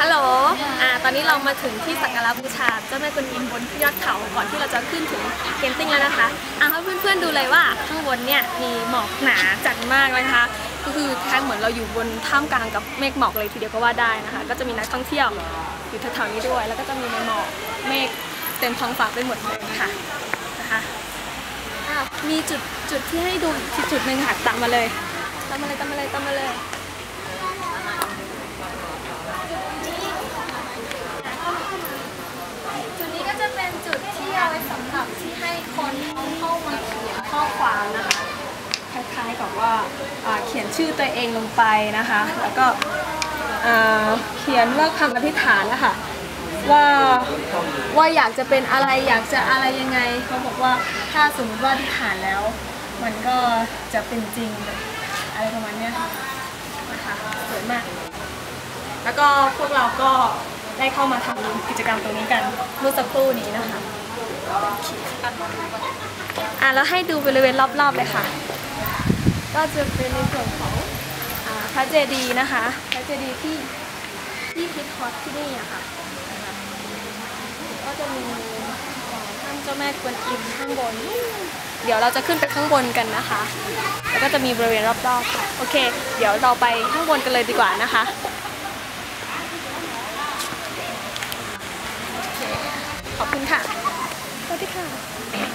ฮัลโหล อ่า ตอนนี้เรามาถึงที่สักการะบูชาเจ้าแม่กวนอิมบนยอดเขาก่อนที่เราจะขึ้นถึงเกนติ้งแล้วนะคะ อ่าให้เพื่อนๆดูเลยว่าข้างบนเนี่ยมีหมอกหนาจัดมากเลยนะคะก็คือแท้งเหมือนเราอยู่บนท่ามกลางกับเมฆหมอกเลยทีเดียวก็ว่าได้นะคะ ก็จะมีนักท่องเที่ยวอยู่แถวๆนี้ด้วย แล้วก็จะมีในหมอกเมฆเต็มท้องฟ้าไปหมดเลยค่ะนะคะอ่ามีจุดจุดที่ให้ดูอีกจุดหนึ่งค่ะตามมาเลยตามมาเลยตามมาเลยตามมาเลย จุดนี้ก็จะเป็นจุดที่เอาไว้สำหรับที่ให้คนเขาเข้ามาเขียนข้อความนะคะ คล้ายๆกับว่าอ่าเขียน ชื่อตัวเองลงไปนะคะ แล้วก็เขียนว่าคำอธิษฐานนะคะว่าว่าอยากจะเป็นอะไรอยากจะอะไรยังไงเขาบอกว่าถ้าสมมติว่าอธิษฐานแล้ว มันก็จะเป็นจริงอะไรประมาณนี้ค่ะนะคะสวยมาก แล้วก็พวกเราก็ได้เข้ามาทำกิจกรรมตรงนี้กันเมื่อสักครู่นี้นะคะอะแล้วให้ดูบริเวณรอบๆเลยค่ะ ก็จะเป็นในส่วนของพระเจดีย์นะคะ พระเจดีย์ที่ที่ฮิตฮอตที่นี่อะค่ะนะคะก็จะมีท่านเจ้าแม่กวนอิมข้างบน เดี๋ยวเราจะขึ้นไปข้างบนกันนะคะ แล้วก็จะมีบริเวณรอบๆค่ะ โอเค เดี๋ยวเราไปข้างบนกันเลยดีกว่านะคะขอบคุณค่ะสวัสดีค่ะ